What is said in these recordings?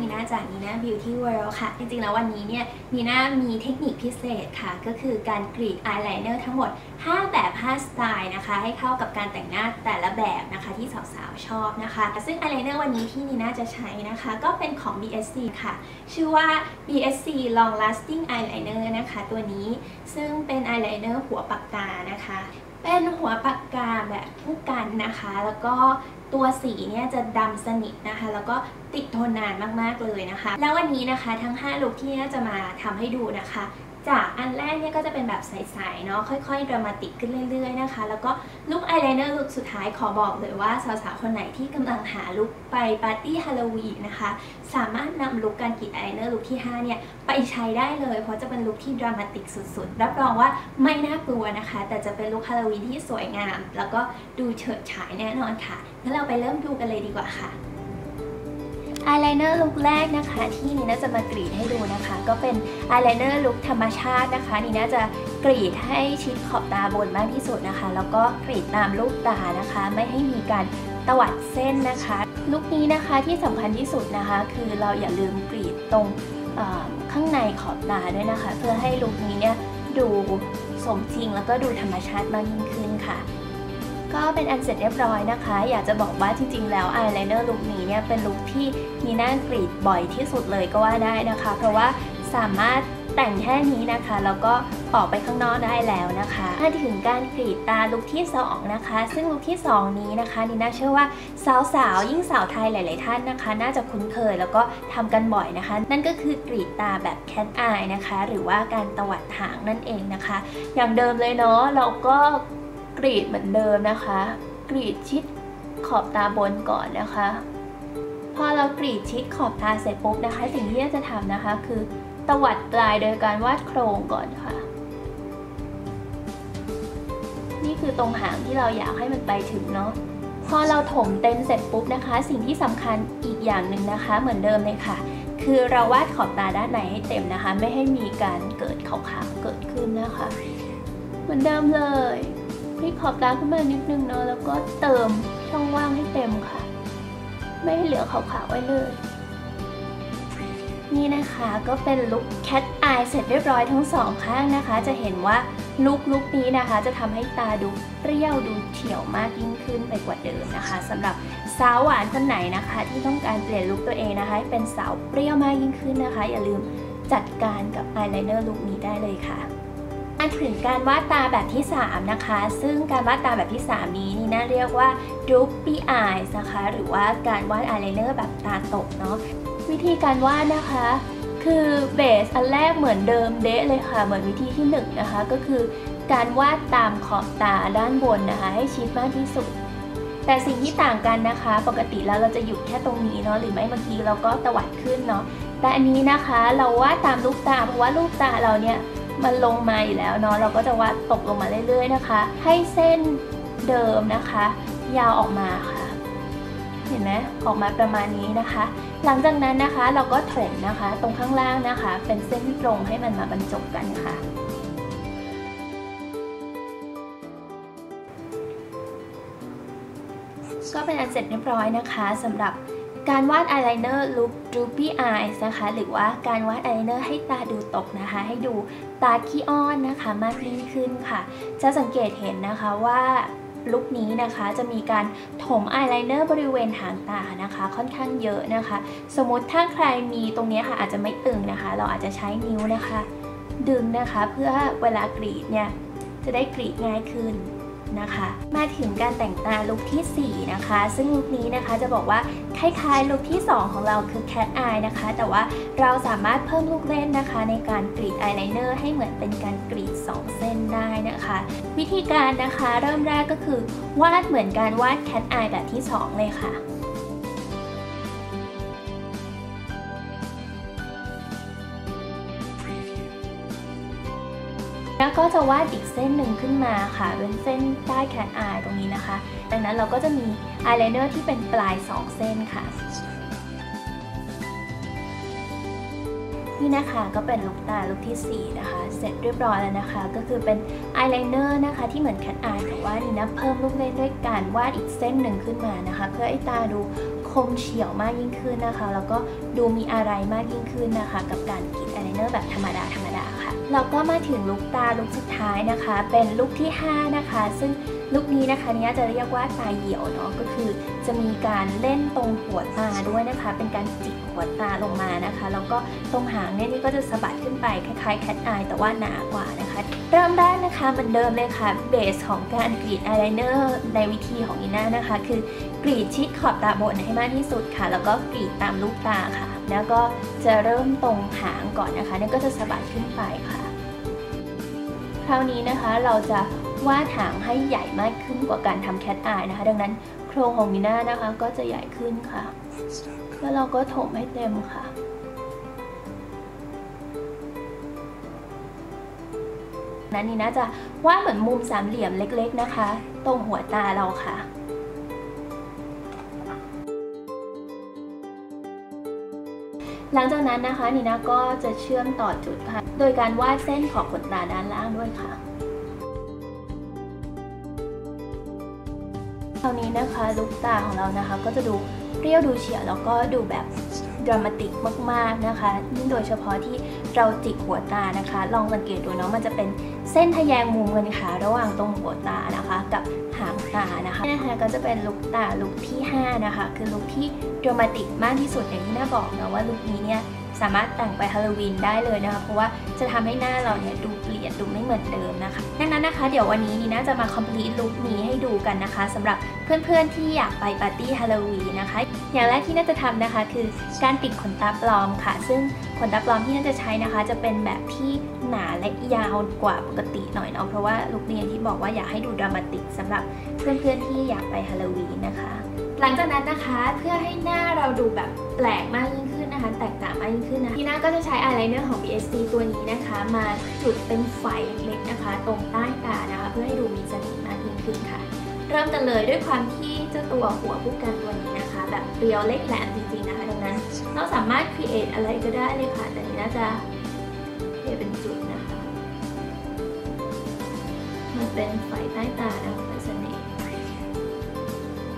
นีน่าจากนีน่า Beauty World ค่ะ จริงๆ แล้ววันนี้เนี่ยนีน่ามีเทคนิคพิเศษค่ะ ก็คือการกรีดอายไลเนอร์ทั้งหมด 5 แบบ 5 สไตล์นะคะ ให้เข้ากับการแต่งหน้าแต่ละแบบนะคะที่สาวๆ ชอบนะคะ ซึ่งอายไลเนอร์วันนี้ที่นีน่าจะใช้นะคะ ก็เป็นของ BSC ค่ะ ชื่อว่า BSC Long Lasting Eyeliner นะคะ ตัวนี้ซึ่งเป็นอายไลเนอร์หัวปากกานะคะ เป็นหัวปากกาแบบผู้กันนะคะ แล้วก็ตัวสีเนี่ยจะดำสนิทนะคะ แล้วก็ติดทนนานมากๆเลยนะคะ แล้ววันนี้นะคะทั้ง 5 ลุคที่จะมาทำให้ดูนะคะจากอันแรกเนี่ยก็จะเป็นแบบใสๆเนาะค่อยๆดรามาติกขึ้นเรื่อยๆนะคะ แล้วก็ลุคอายไลเนอร์ลุคสุดท้ายขอบอกเลยว่าสาวๆคนไหนที่กำลังหาลุคไปปาร์ตี้ฮาโลวีนนะคะ สามารถนำลุคการกรีดอายไลเนอร์ลุคที่ 5 เนี่ย ไปใช้ได้เลย เพราะจะเป็นลุคที่ดรามาติกสุดๆ รับรองว่าไม่น่ากลัวนะคะ แต่จะเป็นลุคฮาโลวีนที่สวยงาม แล้วก็ดูเฉิดฉายแน่นอนค่ะงั้นเราไปเริ่มดูกันเลยดีกว่าค่ะอายไลเนอร์ลุคแรกนะคะที่นีน่าจะมากรีดให้ดูนะคะ ก็เป็นอายไลเนอร์ลุคธรรมชาตินะคะนีน่าจะกรีดให้ชิดขอบตาบนมากที่สุดนะคะ แล้วก็กรีดตามลูกตานะคะ ไม่ให้มีการตวัดเส้นนะคะลุคนี้นะคะที่สำคัญที่สุดนะคะ คือเราอย่าลืมกรีดตรงข้างในขอบตาด้วยนะคะ เพื่อให้ลุคนี้เนี่ยดูสมจริงแล้วก็ดูธรรมชาติมากยิ่งขึ้นค่ะ ก็เป็นอันเสร็จเรียบร้อยนะคะ อยากจะบอกว่าจริงๆ แล้วอายไลเนอร์ลุคนี้เนี่ยเป็นลุคที่มีหน้ากรีดบ่อยที่สุดเลยก็ว่าได้นะคะ เพราะว่าสามารถแต่งแค่นี้นะคะแล้วก็ออกไปข้างนอกได้แล้วนะคะมาถึงการกรีดตาลุคที่ 2 นะคะ ซึ่งลุคที่ 2 นี้นะคะนีน่าเชื่อว่าสาวๆยิ่งสาวไทยหลาย ๆ ท่านนะคะ น่าจะคุ้นเคยแล้วก็ทำกันบ่อยนะคะ นั่นก็คือกรีดตาแบบแคทอายนะคะ หรือว่าการตวัดหางนั่นเองนะคะ อย่างเดิมเลยเนาะเราก็ กรีดเหมือนเดิมนะคะ กรีดชิดขอบตาบนก่อนนะคะ พอเรากรีดชิดขอบตาเสร็จปุ๊บนะคะ สิ่งที่เราจะทำนะคะคือตวัดปลายโดยการวาดโครงก่อนค่ะ นี่คือตรงหางที่เราอยากให้มันไปถึงเนาะพอเราถมเต็มเสร็จปุ๊บนะคะ สิ่งที่สำคัญอีกอย่างหนึ่งนะคะ เหมือนเดิมเลยค่ะ คือเราวาดขอบตาด้านในให้เต็มนะคะ ไม่ให้มีการเกิดขาวๆเกิดขึ้นนะคะ เหมือนเดิมเลย พลิกขอบตาขึ้นมานิดนึงเนาะแล้วก็เติมช่องว่างให้เต็มค่ะ ไม่ให้เหลือขาวๆไว้เลยนี่นะคะก็เป็นลุคแคทอายเสร็จเรียบร้อยทั้งสองข้างนะคะ จะเห็นว่าลุคลุคนี้นะคะ จะทำให้ตาดูเปรี้ยวดูเฉียวมากยิ่งขึ้นไปกว่าเดิมนะคะสำหรับสาวหวานคนไหนนะคะ ที่ต้องการเปลี่ยนลุคตัวเองนะคะให้เป็นสาวเปรี้ยวมากยิ่งขึ้นนะคะ อย่าลืมจัดการกับอายไลเนอร์ลุคนี้ได้เลยค่ะ มาถึงการวาดตาแบบที่ 3 นะคะ ซึ่งการวาดตาแบบที่ 3 นี้นี่น่าเรียกว่า droopy eyes นะคะ หรือว่าการวาดอายไลเนอร์แบบตาตกเนาะ วิธีการวาดนะคะ คือเบสอันแรกเหมือนเดิมเดะเลยค่ะ เหมือนวิธีที่ 1นนะคะ ก็คือการวาดตามขอบตาด้านบนนะคะ ให้ชิดมากที่สุด แต่สิ่งที่ต่างกันนะคะ ปกติแล้วเราจะหยุดแค่ตรงนี้เนาะ หรือไม่เมื่อกี้เราก็ตวัดขึ้นเนาะ แต่อันนี้นะคะเราวาดตามลูกตาเพราะว่าลูกตาเราเนี่ย มันลงมาอยู่แล้วเนาะเราก็จะวาดตกลงมาเรื่อยๆนะคะ ให้เส้นเดิมนะคะ ยาวออกมาค่ะ เห็นไหมออกมาประมาณนี้นะคะ หลังจากนั้นนะคะเราก็ถมนะคะ ตรงข้างล่างนะคะ เป็นเส้นตรงให้มันมาบรรจบกันค่ะก็เป็นอันเสร็จเรียบร้อยนะคะสำหรับ การวาดอายไลเนอร์ลุค droopy eyes นะคะ หรือว่าการวาดอายไลเนอร์ให้ตาดูตกนะคะ ให้ดูตาขี้อ้อนนะคะมากยิ่งขึ้นค่ะ จะสังเกตเห็นนะคะว่าลุคนี้นะคะจะมีการถมอายไลเนอร์บริเวณหางตานะคะ ค่อนข้างเยอะนะคะ สมมติถ้าใครมีตรงนี้ค่ะอาจจะไม่ตึงนะคะ เราอาจจะใช้นิ้วนะคะ ดึงนะคะเพื่อเวลากรีดเนี่ยจะได้กรีดง่ายขึ้น นะคะ มาถึงการแต่งตาลุคที่ 4 นะคะ ซึ่งลุคนี้นะคะจะบอกว่าคล้ายๆลุคที่ 2 ของเราคือ cat eye นะคะ แต่ว่าเราสามารถเพิ่มลูกเล่นนะคะ ในการกรีดอายไลเนอร์ให้เหมือนเป็นการกรีด 2 เส้นได้นะคะ วิธีการนะคะเริ่มแรกก็คือวาดเหมือนการวาด cat eye แบบที่ 2 เลยค่ะ แล้วก็จะวาดอีกเส้นหนึ่งขึ้นมาค่ะ เป็นเส้นใต้แคทอายตรงนี้นะคะ ดังนั้นเราก็จะมีอายไลเนอร์ที่เป็นปลาย 2 เส้นค่ะ นี่นะคะก็เป็นลูกตาลูกที่ 4 นะคะ เสร็จเรียบร้อยแล้วนะคะ ก็คือเป็นอายไลเนอร์นะคะ ที่เหมือนแคทอายแต่ว่านี่นะเพิ่มลูกเล่นด้วยการวาดอีกเส้นหนึ่งขึ้นมานะคะ เพื่อให้ตาดู คมเฉียวมากยิ่งขึ้นนะคะ แล้วก็ดูมีอะไรมากยิ่งขึ้นนะคะ กับการกรีดอายไลเนอร์แบบธรรมดาธรรมดาค่ะเราก็มาถึงลุคตาลุคสุดท้ายนะคะ เป็นลุคที่ 5 นะคะ ซึ่งลุคนี้นะคะเนี้ยจะเรียกว่าตาเหี่ยวเนาะก็คือจะมีการเล่นตรงหัวตาด้วยนะคะ เป็นการจิกหัวตาลงมานะคะ แล้วก็ตรงหางเนี่ยนี่ก็จะสะบัดขึ้นไปคล้ายๆแคทอายแต่ว่าหนากว่านะคะ เริ่มแรกนะคะเหมือนเดิมเลยค่ะเบสของการกรีดอายไลเนอร์ในวิธีของอีน่านะคะ คือ กรีดชิดขอบตาบนให้มากที่สุดค่ะ แล้วก็กรีดตามลูกตาค่ะ แล้วก็จะเริ่มตรงหางก่อนนะคะนี่ก็จะสะบัดขึ้นไปค่ะ คราวนี้นะคะเราจะวาดหางให้ใหญ่มากขึ้นกว่าการทำแคทอายนะคะ ดังนั้นโครงของมีน่านะคะก็จะใหญ่ขึ้นค่ะ แล้วเราก็ถมให้เต็มค่ะนั้นนี่นะจะวาดเหมือนมุมสามเหลี่ยมเล็ก ๆนะคะ ตรงหัวตาเราค่ะ หลังจากนั้นนะคะนีนาก็จะเชื่อมต่อจุดค่ะ โดยการวาดเส้นขอบขนตาด้านล่างด้วยค่ะคราวนี้นะคะลูกตาของเรานะคะ ก็จะดูเปรี้ยวดูเฉียวแล้วก็ดูแบบ ดรามาติกมากๆนะคะยิ่งโดยเฉพาะที่เราจิกหัวตานะคะ ลองสังเกตดูเนาะมันจะเป็นเส้นทะแยงมุมกันค่ะระหว่างตรงหัวตานะคะ กับหางตานะคะนี่นะคะก็จะเป็นลุคตาลุคที่ 5 นะคะ คือลุคที่ดรามาติกมากที่สุดอย่างที่น่าบอกนะว่าลุคนี้เนี่ยสามารถแต่งไปฮาโลวีนได้เลยนะคะ เพราะว่าจะทำให้หน้าเราเนี่ยดูเปลี่ยนดูไม่เหมือนเดิมนะคะ ดังนั้นนะคะ เดี๋ยววันนี้นีน่าจะมา complete ลุคนี้ให้ดูกันนะคะสำหรับเพื่อนๆที่อยากไปปาร์ตี้ฮาโลวีนนะคะ อย่างแรกที่น่าจะทำนะคะ คือการติดขนตาปลอมค่ะ ซึ่งขนตาปลอมที่น่าจะใช้นะคะ จะเป็นแบบที่หนาและยาวกว่าปกติหน่อยเนาะเพราะว่าลุคนี้ที่บอกว่าอยากให้ดูดรามาติกสำหรับเพื่อนๆที่อยากไปฮาโลวีนนะคะ หลังจากนั้นนะคะเพื่อให้หน้าเราดูแบบแปลกมากยิ่งขึ้นนะคะ แตกต่างมากยิ่งขึ้นนะที่หน้าก็จะใช้อายไลเนอร์ของ BSC ตัวนี้นะคะ มาจุดเป็นไฟเล็กนะคะ ตรงใต้ตานะคะ เพื่อให้ดูมีเสน่ห์มากยิ่งขึ้นค่ะ เริ่มกันเลยด้วยความที่เจ้าตัวหัวผู้กันตัวนี้นะคะ แบบเรียวเล็กแหลมจริงๆนะคะดังนั้นเราสามารถ create อะไรก็ได้เลยค่ะ แต่นี้น่าจะเรียเป็นจุดนะคะ มันเป็นไฟใต้ตานะคะเป็นเสน่ห์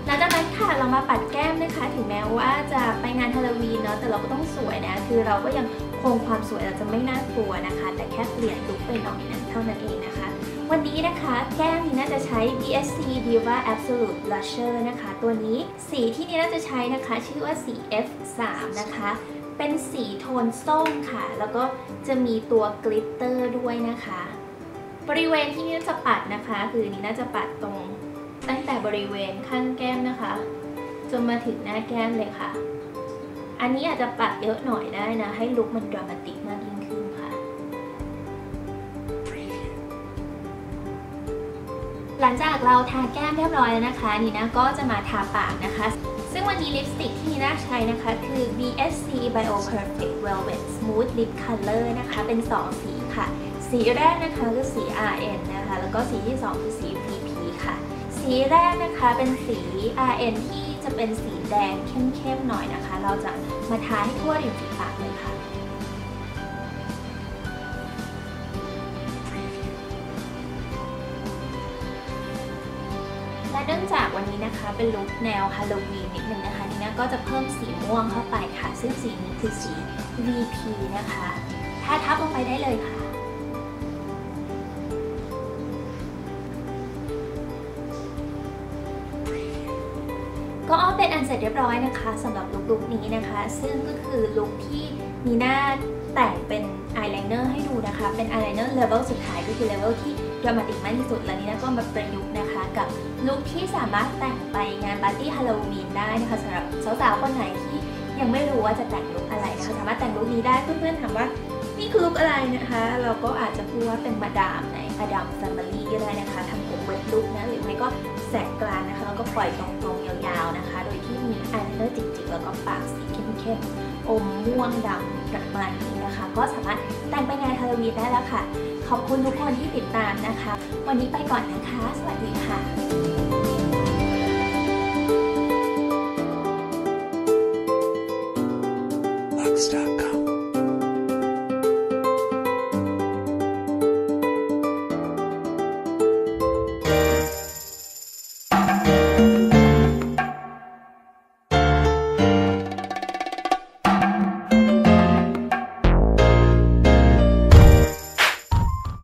หลังจากนั้นค่ะเรามาปัดแก้มนะคะ ถึงแม้ว่าจะไปงานฮาโลวีนเนาะแต่เราก็ต้องสวยนะ คือเราก็ยังคงความสวยเราจะไม่น่ากลัวนะคะ แต่แค่เปลี่ยนลุคไปหน่อยนั้นเท่านั้นเองนะคะ วันนี้นะคะแก้มนีน่าจะใช้ BSC Diva Absolute Blusher นะคะ ตัวนี้สีที่นี่น่าจะใช้นะคะ ชื่อว่าสี F3 นะคะ เป็นสีโทนส้มค่ะ แล้วก็จะมีตัวกลิตเตอร์ด้วยนะคะ บริเวณที่นี่าจะปัดนะคะ คือนีน่าจะปัดตรง ตั้งแต่บริเวณข้างแก้มนะคะ จนมาถึงหน้าแก้มเลยค่ะ อันนี้อาจจะปัดเยอะหน่อยได้นะ ให้ลุคมันดรามาติกมากยิ่ง หลังจากเราทาแก้มเรียบร้อยแล้วนะคะนี่นะก็จะมาทาปากนะคะ ซึ่งวันนี้ลิปสติกที่นีน่าใช้นะคะคือ BSC Bio Perfect Velvet Smooth Lip Color นะคะ เป็น 2 สีค่ะ สีแรกนะคะคือสี RN นะคะ แล้วก็สีที่ 2 คือสี PP ค่ะ สีแรกนะคะเป็นสี RN ที่จะเป็นสีแดงเข้มๆหน่อยนะคะ เราจะมาทาให้ทั่วริมฝีปากเลยค่ะ เนื่องจากวันนี้นะคะเป็นลุคแนวฮาโลวีนนิดนึงนะคะนี่นะก็จะเพิ่มสีม่วงเข้าไปค่ะ ซึ่งสีนี้คือสี VP นะคะทาทับลงไปได้เลยค่ะก็เป็นอันเสร็จเรียบร้อยนะคะสำหรับลุคๆนี้นะคะ ซึ่งก็คือลุคที่นีน่าแต่งเป็นอายไลเนอร์ให้ดูนะคะ เป็นอายไลเนอร์เลเวลสุดท้ายก็คือเลเวลที่ ดรามาติกมากที่สุด แล้วนีน่าก็มาประยุกต์นะคะกับลุคที่สามารถแต่งไปงานปาร์ตี้ฮาโลวีนได้นะคะสำหรับสาวๆคนไหนที่ยังไม่รู้ว่าจะแต่งลุคอะไรนะคะสามารถแต่งลุคนี้ได้เพื่อนๆถามว่านี่คือลุคอะไรนะคะ เราก็อาจจะพูดว่าเป็นมาดามในอดัมแฟมิลี่ก็ได้นะคะทำผมเวทลุคนะหรือไม่ก็แสกกลางนะคะแล้วก็ปล่อยตรงๆยาวๆนะคะ โดยที่มีอายไลเนอร์จิกๆแล้วก็ปากสีเข้ม ๆอมม่วงดำประมาณนี้นะคะ ก็สามารถแต่งไปงานฮาโลวีนได้แล้วค่ะ ขอบคุณทุกคนที่ติดตามนะคะ วันนี้ไปก่อนนะคะ สวัสดีค่ะ Stock.